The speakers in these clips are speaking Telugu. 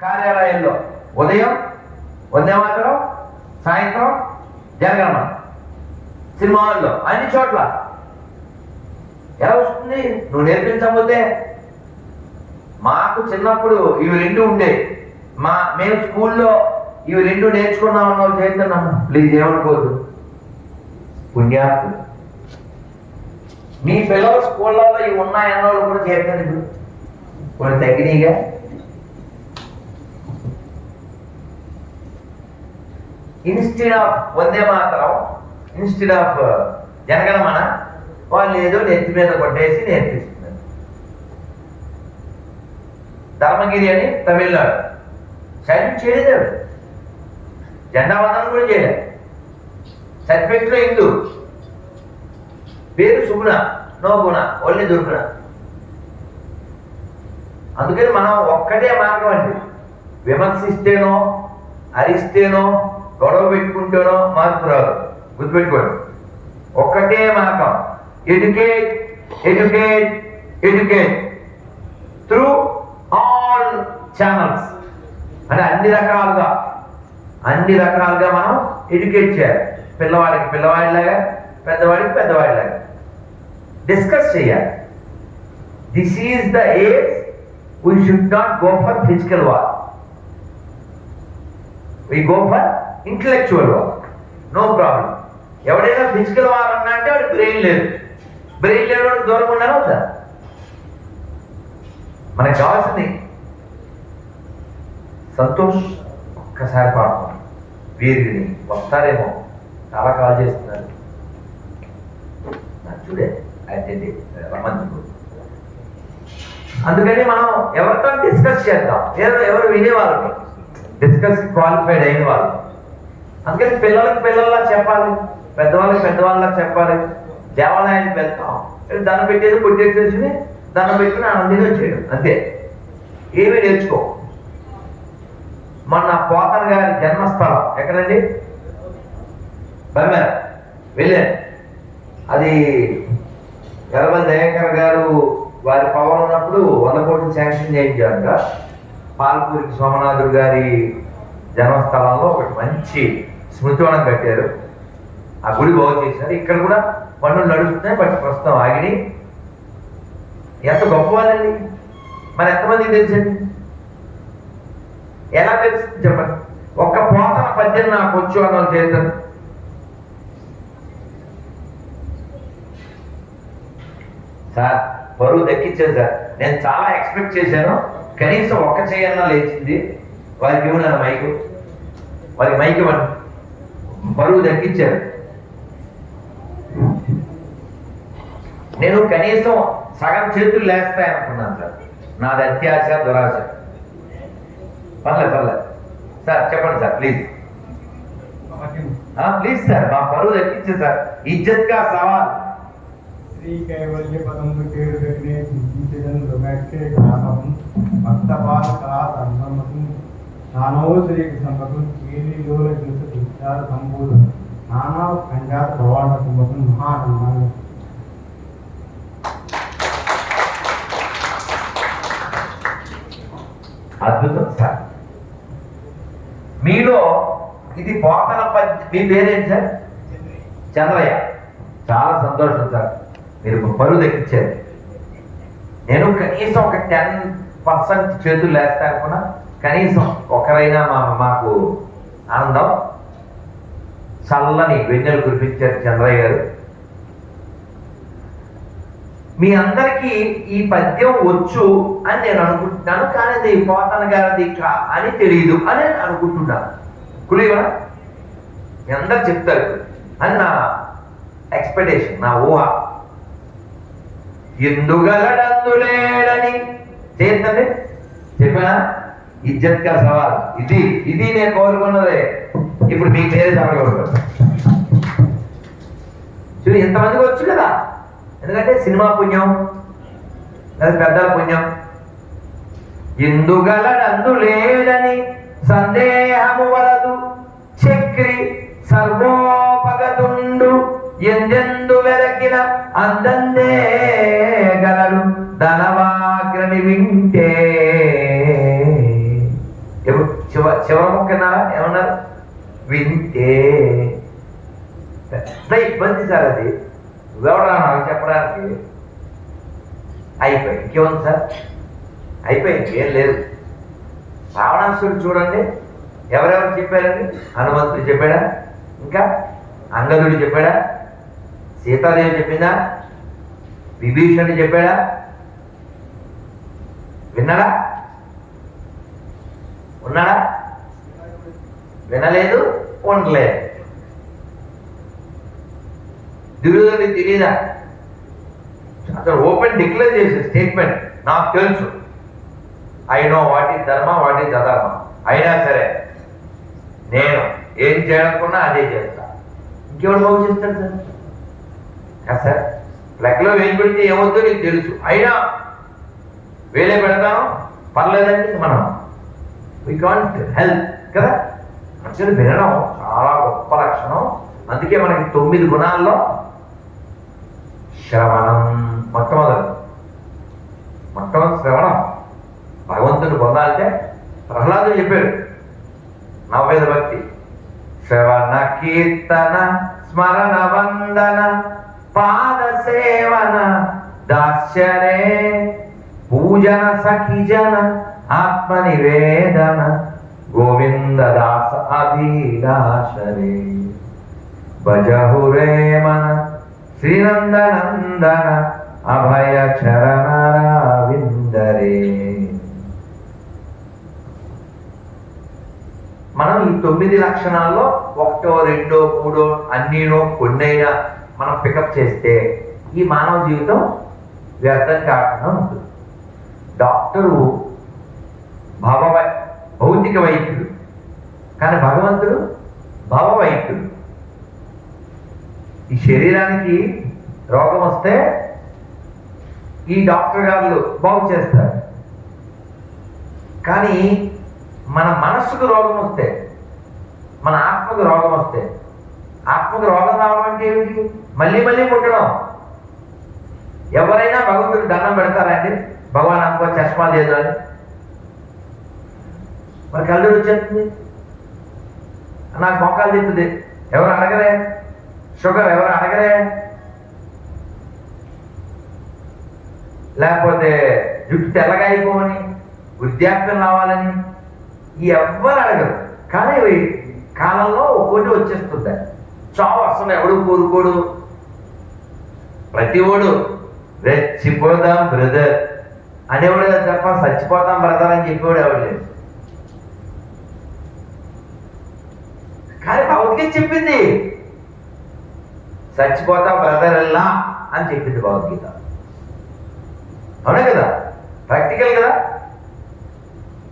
కార్యాలయంలో ఉదయం వందే మాత్రం సాయంత్రం జనగణమన సినిమా హాల్లో అన్ని చోట్ల. ఎలా వస్తుంది? నువ్వు నేర్పించకపోతే మాకు చిన్నప్పుడు ఇవి రెండు ఉండే. మా మేము స్కూల్లో ఇవి రెండు నేర్చుకున్నాం అన్నావు చేస్తున్నాము ప్లీజ్ ఏమనుకోదు పుణ్యాత్తులు మీ పిల్లల స్కూళ్ళల్లో ఇవి ఉన్నాయన్న వాళ్ళు కూడా చేస్తారు ఇప్పుడు. కొన్ని తగ్గినాయిగా. ఇన్స్టెడ్ ఆఫ్ వందే మాత్రం ఇన్స్టెడ్ ఆఫ్ uh, జనగణమన వాళ్ళు ఏదో నెత్తి మీద కొట్టేసి నేర్పిస్తున్నారు. ధర్మగిరి అని తమిళనాడు. సైన్యం చేయలేదు ఆవిడ. జెండా వందనం కూడా చేయలేదు సర్టిఫికెట్లో హిందూ. పేరు సుగుణ నో గుణ ఓన్లీ దుర్గుణ. అందుకని మనం ఒక్కటే మార్గం అండి. విమర్శిస్తేనో అరిస్తేనో గొడవ పెట్టుకుంటేనో మార్పు రాదు. గుర్తుపెట్టుకోండి. ఒక్కటే మార్గం. Educate educate educate through all channels అంటే అన్ని రకాలుగా అన్ని రకాలుగా మనం ఎడ్యుకేట్ చేయాలి. పిల్లవాడికి పిల్లవాడిలాగా పెద్దవాడికి పెద్దవాడిలాగా. డిస్కస్ చేయాలి. This is the age we should not go for physical war we go for intellectual war no problem ఎవడైనా ఫిజికల్ వార్ అన్నా అంటే వాడు బ్రెయిన్ లేదు. బ్రెయిన్ లేని వాడు దూరం ఉండాలి వద్దా? మనకు కావాల్సింది సంతోష్ ఒక్కసారి పాడతాం వీరిని వస్తారేమో చాలా కాల్ చేస్తున్నారు. చూడే అయితే రమ్మని అందుకని మనం ఎవరితో డిస్కస్ చేద్దాం? ఎవరు ఎవరు వినేవాళ్ళు. డిస్కస్ క్వాలిఫైడ్ అయిన వాళ్ళు. అందుకని పిల్లలకు పిల్లల్లా చెప్పాలి పెద్దవాళ్ళకి పెద్దవాళ్ళలా చెప్పాలి. దేవాలయానికి వెళ్తాం. దండం పెట్టేది కొట్టేసేసి దండం పెట్టుకుని ఆనందంగా వచ్చేయడం. అంతే. ఏమీ నేర్చుకో. మొన్న పోతన గారి జన్మస్థలం ఎక్కడండి? బమ్మెర. వెళ్ళాను. అది ఎర్రబల్ దయాకర్ గారు వారి పవర్ ఉన్నప్పుడు వంద కోట్లు శాంక్షన్ చేయించాక పాల్పూరికి సోమనాథుడు గారి జన్మస్థలంలో ఒకటి మంచి స్మృతివనం కట్టారు. ఆ గుడి బాగు చేశారు. ఇక్కడ కూడా పనులు నడుస్తున్నాయి. బట్ ప్రస్తుతం ఆగిని ఎంత గొప్ప వాళ్ళండి మరి ఎంతమందికి తెలుసండి? ఎలా తెలుసు? చెప్పండి. ఒక్క పోత పద్యం నాకు వచ్చు అని వాళ్ళు సార్ బరువు దక్కించాను సార్. నేను చాలా ఎక్స్పెక్ట్ చేశాను. కనీసం ఒక్క చేయన్నా లేచింది. వారికి ఇవ్వను మైకు. వారికి మైక్ ఇవ్వండి. బరువు తగ్గించారు. నేను కనీసం సగం చేతులు లేస్తాయనుకున్నాను సార్. నాది అత్యాశ దురాశ. పర్లేదు పర్లేదు సార్ చెప్పండి సార్ ప్లీజ్ ప్లీజ్ సార్ మా బరువు తగ్గించే సార్. ఇజ్జత్ కా సవాల్. శ్రీ కైవల్య పదము పేరు పెట్టినే చింతించడం కళా సంగమతం నానో సంపకం విచార నానా కంజాత భవాన కుంభకం మహానందాన్ని అద్భుతం సార్. మీలో ఇది పోతన పద్య మీ పేరేంటి సార్? చంద్రయ్య. చాలా సంతోషం సార్. మీరు పరువు దక్కించారు. నేను కనీసం ఒక టెన్ పర్సెంట్ చేతులు లేస్తా కూడా కనీసం ఒకరైనా మా మాకు ఆనందం. చల్లని వెన్నెలు కురిపించారు చంద్రయ్య గారు. మీ అందరికీ ఈ పద్యం వచ్చు అని నేను అనుకుంటున్నాను కానీ అది పోతన గారిది కా అని తెలియదు అని నేను అనుకుంటున్నాను. కులివా? మీ అందరు చెప్తారు అని నా ఎక్స్పెక్టేషన్ నా ఊహ. ఎందుగలడందులేడని చేయొద్దండి చెప్పానా? ఇజ్జత్ కా సవాల్. ఇది ఇది నేను కోరుకున్నదే. ఇప్పుడు మీకు పేరు చెప్పకూడదు చూడు ఎంతమందికి వచ్చు కదా? ఎందుకంటే సినిమా పుణ్యం లేదా పెద్దల పుణ్యం. ఎందుగలడందు లేదని సందేహము వలదు. చక్రి సర్వోపగతుండు ఎందెందు వెలకిన అందందే గలడు ధనవాగ్రని వింటే చివ చివరి ముక్క ఏమన్నారు? వింటే. పెద్ద ఇబ్బంది సార్ అది. నువ్వెవడా చెప్పడానికి? అయిపోయి ఇంకేముంది సార్? అయిపోయింది. ఏం లేదు. రావణాసుడు చూడండి. ఎవరెవరు చెప్పారండి? హనుమంతుడు చెప్పాడా? ఇంకా అంగదుడు చెప్పాడా? సీతాదేవి చెప్పిందా? విభీషణుడు చెప్పాడా? విన్నాడా? ఉన్నాడా? వినలేదు ఉండలేదు. దుర్యోధనుడికి తెలియదా అతను ఓపెన్ డిక్లేర్ చేసే స్టేట్మెంట్ నాకు తెలుసు. I know what is dharma what is adharma. అయినా సరే నేను ఏం చేయాలనుకున్నా అదే చేస్తా. ఇంకెవరు బాగు చేస్తాడు సార్? సార్ ప్లగ్లో వేలు పెడితే ఏమవుతుందో నీకు తెలుసు. అయినా వేలే పెడతాం పర్లేదండి మనం. వీ కాంట్ హెల్ప్ కదా? మంచిది వినడం చాలా గొప్ప లక్షణం. అందుకే మనకి తొమ్మిది గుణాల్లో శ్రవణం మొట్టమొదటి. మొట్టమొదటి శ్రవణం. భగవంతుని పొందాలంటే ప్రహ్లాదుడు చెప్పాడు నవవేద భక్తి. శ్రవణ కీర్తన స్మరణ వందన పాద సేవన దాస్యనే పూజన సఖిజన ఆత్మ నివేదన గోవింద దాస అభిలాషరే భజహురే మన శ్రీనందనందన అభయ చరణరావిందరే. మనం ఈ తొమ్మిది లక్షణాల్లో ఒకటో రెండో మూడో అన్నీనో కొన్నైనా మనం పికప్ చేస్తే ఈ మానవ జీవితం వ్యర్థం కాకుండా ఉంటుంది. డాక్టరు భావ భౌతిక వైద్యుడు కానీ భగవంతుడు భావ వైద్యుడు ఈ శరీరానికి రోగం వస్తే ఈ డాక్టర్ గారు బాగు చేస్తారు. కానీ మన మనస్సుకు రోగం వస్తే మన ఆత్మకు రోగం వస్తే ఆత్మకు రోగం రావడం అంటే ఏమిటి? మళ్ళీ మళ్ళీ పుట్టడం. ఎవరైనా భగవంతుడు దండం పెడతారండి భగవాన్ అనుకో చష్మా లేదు అని. మరి కళ్ళు వచ్చేస్తుంది నాకు మొక్కలు తిప్పుది ఎవరు అడగరే? షుగర్ ఎవరు అడగరే? లేకపోతే జుట్టు తెల్లగా అయిపోవని వృద్ధాప్యం రావాలని ఎవ్వరు అడగరు. కానీ కాలంలో ఒక్కోటి వచ్చేస్తుంది. చావు అసలు ఎవడు కోరుకోడు? ప్రతి ఓడు రెచ్చిపోదాం బ్రదర్. అనేవాడు తప్ప చచ్చిపోతాం బ్రదర్ అని చెప్పేవాడు ఎవడు లేదు కానీ భగవద్గీత చెప్పింది? చచ్చిపోతాం బ్రదర్ వెళ్ళా అని చెప్పింది భగవద్గీత. అవునా కదా? ప్రాక్టికల్ కదా?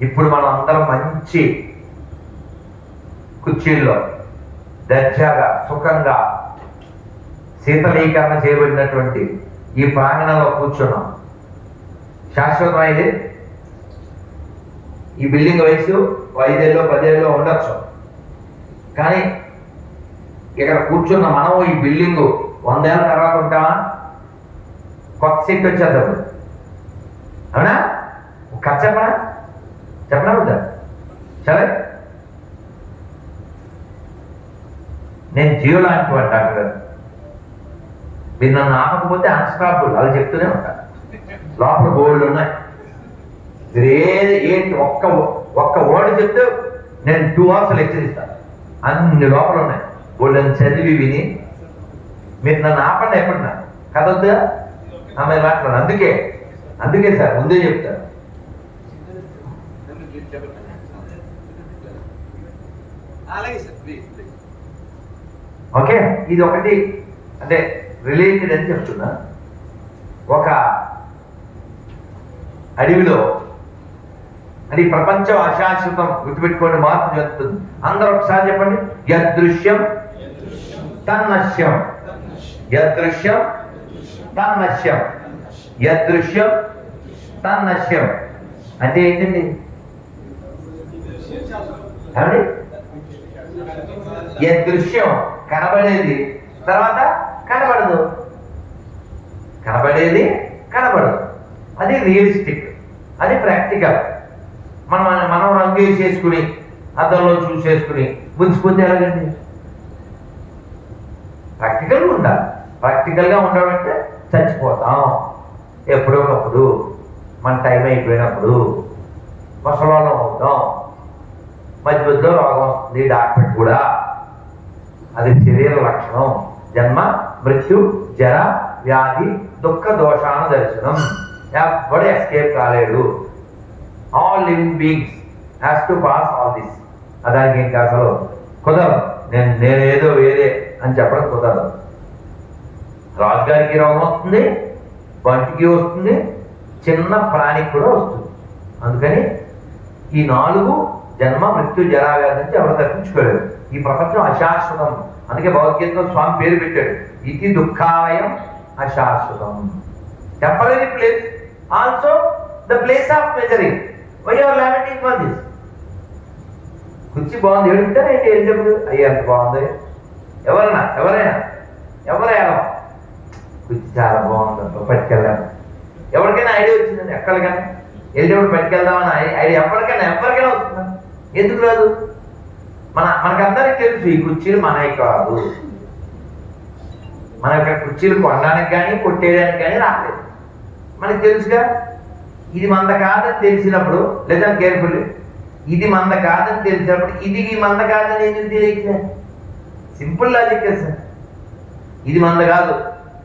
ఇప్పుడు మనం అందరం మంచి కుర్చీల్లో దర్జాగా సుఖంగా శీతలీకరణ చేయబడినటువంటి ఈ ప్రాంగణంలో కూర్చున్నాం. శాశ్వతమైంది ఈ బిల్డింగ్ వయసు ఐదేళ్ళు పదేళ్ళు ఉండొచ్చు. కానీ ఇక్కడ కూర్చున్న మనం ఈ బిల్డింగ్ వందేళ్ళ తర్వాత ఉంటామా? కొత్త సీట్ వచ్చేద్దాం. అవునా? ఒక కథ చెప్పనా? చెప్పనా వద్దా? సరే నేను జియో లాంటి వాడు డాక్టర్. మీరు నన్ను ఆపకపోతే అన్స్టాపుల్ అది చెప్తూనే ఉంటాను లోపల బోర్డులు ఉన్నాయి. మీరు ఏది ఏంటి ఒక్క ఒక్క వర్డ్ చెప్తే నేను టూ అవర్స్ లెక్చర్ ఇస్తాను అన్ని లోపల ఉన్నాయి. అని చదివి విని మీరు నన్ను ఆపండి ఎప్పుడన్నా. కథ వద్దా? ఆమె మాట్లాడు. అందుకే అందుకే సార్ ముందే చెప్తాను ఓకే ఇది ఒకటి. అంటే రిలేటెడ్ అని చెప్తున్నా. ఒక అడవిలో అది ప్రపంచం అశాశ్వతం గుర్తుపెట్టుకోండి మార్పు చెప్తుంది అందరూ ఒకసారి చెప్పండి. యదృశ్యం తన్నశ్యం. యదృశ్యం తన్నశ్యం. యదృశ్యం తన్నశ్యం. అంటే ఏంటండి? ఏమండి? యదృశ్యం కనబడేది తర్వాత కనబడదు. కనబడేది కనబడదు. అది రియలిస్టిక్ అది ప్రాక్టికల్ మనం మనం రంగు వేసేసుకుని అద్దంలో చూసేసుకుని మురిసిపోతే ఎలాగండి? ప్రాక్టికల్గా ఉండాలి. ప్రాక్టికల్గా ఉండాలంటే చచ్చిపోతాం. ఎప్పుడో ఒకప్పుడు మన టైం అయిపోయినప్పుడు ముసలోళ్ళం అవుతాం. మధ్య మధ్యలో రోగం వస్తుంది డాక్టర్ కూడా. అది శరీర లక్షణం. జన్మ మృత్యు జర వ్యాధి దుఃఖ దోషాన దర్శనం. ఎవడు ఎస్కేప్ కాలేడు. All living beings has to pass all this అదానికి ఇంకా అసలు కుదరదు. నేను నేనేదో వేరే అని చెప్పడం కుదరదు. రాజుగారికి రోగం వస్తుంది బంటికి వస్తుంది చిన్న ప్రాణికి కూడా వస్తుంది. అందుకని ఈ నాలుగు జన్మ మృత్యు జరావ్యాధి నుంచి ఎవరు తప్పించుకోలేదు. ఈ ప్రపంచం అశాశ్వతం. అందుకే భగవద్గీతలో స్వామి పేరు పెట్టాడు. ఇది దుఃఖాలయం అశాశ్వతం. Temporary place also the place of measuring why are lamenting for this కుర్చీ బాగుంది. ఏడుంటారా ఏంటి? ఏం చెప్పదు అయ్యా అంత బాగుంది. ఎవరైనా ఎవరైనా? ఎవరైనా? కుర్చీ చాలా బాగుంది. పట్టుకెళ్ళాను ఎవరికైనా ఐడియా వచ్చిందండి? ఎక్కడికైనా? వెళ్ళేప్పుడు పట్టుకెళ్దామని ఐడియా ఎప్పటికైనా ఎవరికైనా వస్తుందా? ఎందుకు రాదు? మన మనకందరికి తెలుసు ఈ కుర్చీలు మనవి కాదు. మన యొక్క కుర్చీలు కొనడానికి కానీ కొట్టేయడానికి కానీ రాలేదు. మనకి తెలుసుగా? ఇది మంద కాదని తెలిసినప్పుడు లేదా కేర్ఫుల్ ఇది మంద కాదని తెలిసినప్పుడు ఇది మంద కాదని ఎందుకు తెలియట్లే? Simple logic sir. ఇది మంద కాదు.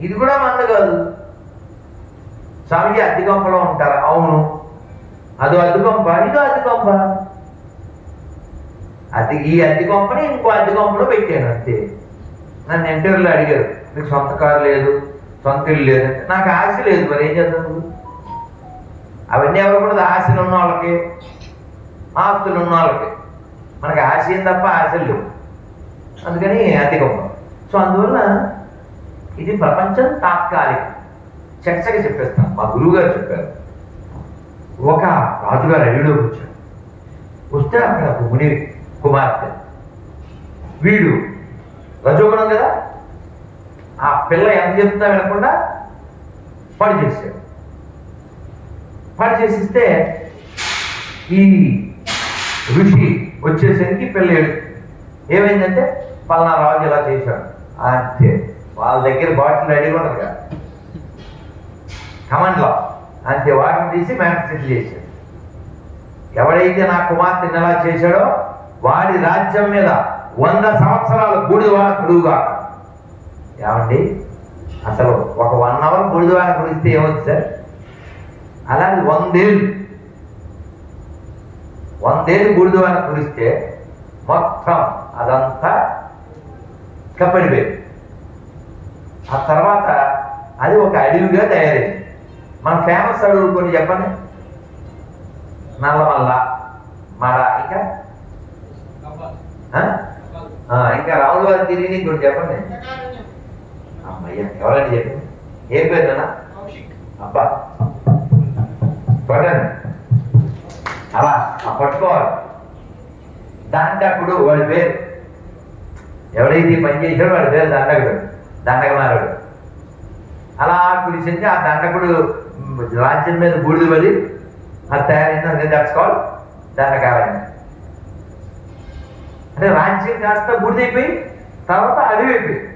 ఇది కూడా మంద కాదు. స్వామిజీ అద్దె కొంపలో ఉంటారు? అవును. అదో అద్దె కొంప ఇదో అద్దె కొంప. అది ఈ అద్దె కొంపని ఇంకో అద్దె కొంపలో పెట్టాను అంతే. నన్ను ఇంటర్వ్యూలో అడిగారు. మీకు సొంత కారు లేదు. సొంత ఇల్లు లేదు. నాకు ఆశ లేదు మరి ఏం చేద్దాం నువ్వు? అవన్నీ ఎవరు కూడా ఆశలు ఉన్న వాళ్ళకి ఆస్తులు ఉన్న వాళ్ళకి. మనకి ఆశ ఏం తప్ప ఆశలు లేవు. అందుకని అధికం సో అందువల్ల ఇది ప్రపంచం తాత్కాలికం. చక్కగా చెప్పేస్తాం. మా గురువు గారు చెప్పారు. ఒక రాజుగారు అడవిలోకి వచ్చాడు వస్తే అక్కడ ముని కుమార్తె. వీడు రజోగుణం కదా? ఆ పిల్ల ఎంత చెప్తున్నా వినకుండా పడి చేశాడు. పడి చేసిస్తే ఈ ఋషి వచ్చేసరికి పిల్ల ఏమైందంటే పలానా రాజు ఇలా చేశాడు. అంతే. వాళ్ళ దగ్గర బాటిల్ రెడీ ఉండదు కదా. కమండ్లో అంతే వాటిని తీసి మ్యాప్ సెటిల్ చేశాడు. ఎవడైతే నా కుమార్తెని ఎలా చేశాడో వాడి రాజ్యం మీద వంద సంవత్సరాలు బూడిదవాడ కుడువుగా ఏమండి? అసలు ఒక వన్ అవర్ బూడిదవాడ కుడిస్తే ఏమవుతుంది సార్? అలాగే వందేళ్ళు వందేళ్ళు బూడిదవాడ కురిస్తే మొత్తం అదంతా కప్పడిపోయింది ఆ తర్వాత అది ఒక అడవిగా తయారైంది. మన ఫేమస్ అడవులు కొన్ని చెప్పండి. నల్లమల్ల మడ ఇంకా? ఇంకా రాములు వారి తిరిగి ఇంకోటి చెప్పండి. అమ్మయ్య ఎవరండి చెప్పండి. ఏం పేరు నాన్న? అబ్బా. పడండి అలా ఆ పట్టుకోవాలి. దండకుడు వాడి పేరు. ఎవడైతే పని చేశాడో వాడి పేరు దండకుడు దండకమారుడు అలా కురిసింది ఆ దండకుడు రాజ్యం మీద బూడిద పడి అది తయారైంది దట్స్ కాల్ దండకారణ్యం. అంటే రాజ్యం కాస్త బూడిదైపోయి తర్వాత అడవి అయిపోయి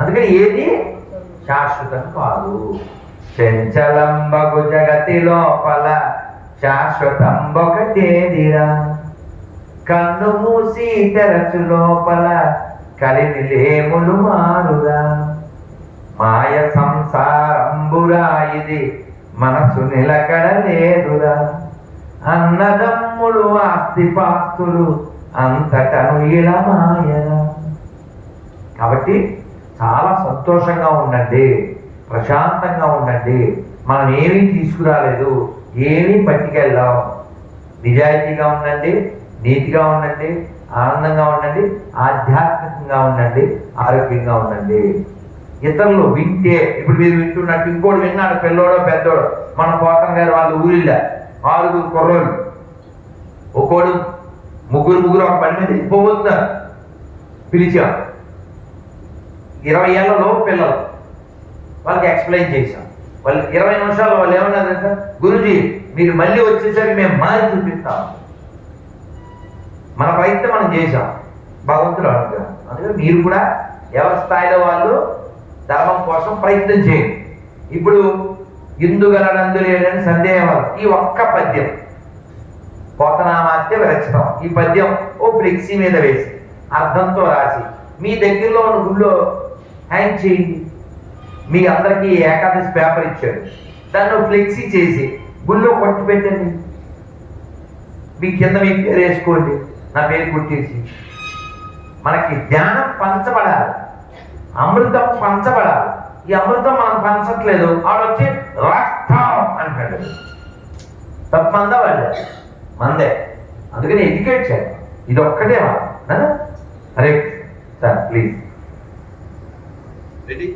అందుకని ఏది? శాశ్వతం కాదు. చెంచలంబగు జగతి లోపల శాశ్వతంబొకటేదిరా కన్ను మూసి తెరచు లోపల కలిమిలేములు మారురా. మాయ సంసారంబురా ఇది మనసు నిలకడ లేదురా. అన్నదమ్ములు ఆస్తిపాస్తులు అంతటను ఇలా మాయరా. కాబట్టి చాలా సంతోషంగా ఉండండి ప్రశాంతంగా ఉండండి. మనం ఏమీ తీసుకురాలేదు ఏమీ పట్టుకెళ్దాం నిజాయితీగా ఉండండి నీతిగా ఉండండి ఆనందంగా ఉండండి ఆధ్యాత్మికంగా ఉండండి ఆరోగ్యంగా ఉండండి. ఇతరులు వింటే ఇప్పుడు మీరు వింటున్నట్టు ఇంకోటి విన్నాడు పిల్లోడో పెద్దోడో. మన కోటం గారు వాళ్ళు ఊరిళ్ళ ఆరుగురు కుర్రోళ్ళు. ఒక్కోడు ముగ్గురు ముగ్గురు ఒక పని మీద పోతున్నారు పిలిచాం. ఇరవై ఏళ్ళలో పిల్లలు. వాళ్ళకి ఎక్స్ప్లెయిన్ చేశాం. వాళ్ళు ఇరవై నిమిషాలు వాళ్ళు ఏమన్నారు గురుజీ మీరు మళ్ళీ వచ్చేసరికి మేము మారి చూపిస్తాం. మన ప్రయత్నం మనం చేశాం. భగవంతుడు అడుగుతాం అందుకని మీరు కూడా ఎవరి స్థాయిలో వాళ్ళు ధర్మం కోసం ప్రయత్నం చేయండి. ఇప్పుడు ఇందుగలనందు లేడని సందేహం ఈ ఒక్క పద్యం పోతనామాత్య విరచితం. ఈ పద్యం ఓ ఫ్లెక్సీ మీద వేసి అర్థంతో రాసి మీ దగ్గరలో ఉన్న గుళ్ళో హ్యాంగ్ చేయండి. మీ అందరికీ ఏకాదశి పేపర్ ఇచ్చారు దాన్ని ఫ్లెక్సీ చేసి గుళ్ళో కొట్టి పెట్టండి. మీ కింద మీ పేరు వేసుకోండి. నా పేరు కొట్టేసి మనకి ధ్యానం పంచబడాలి. అమృతం పంచబడాలి. ఈ అమృతం మనం పంచట్లేదు. ఆడొచ్చి రక్తం అంటాడు. తప్పందా వాళ్ళు? మందే. అందుకని ఎడ్యుకేట్ చేయాలి. ఇది ఒక్కటే మనం అరే సార్ ప్లీజ్. రెడీ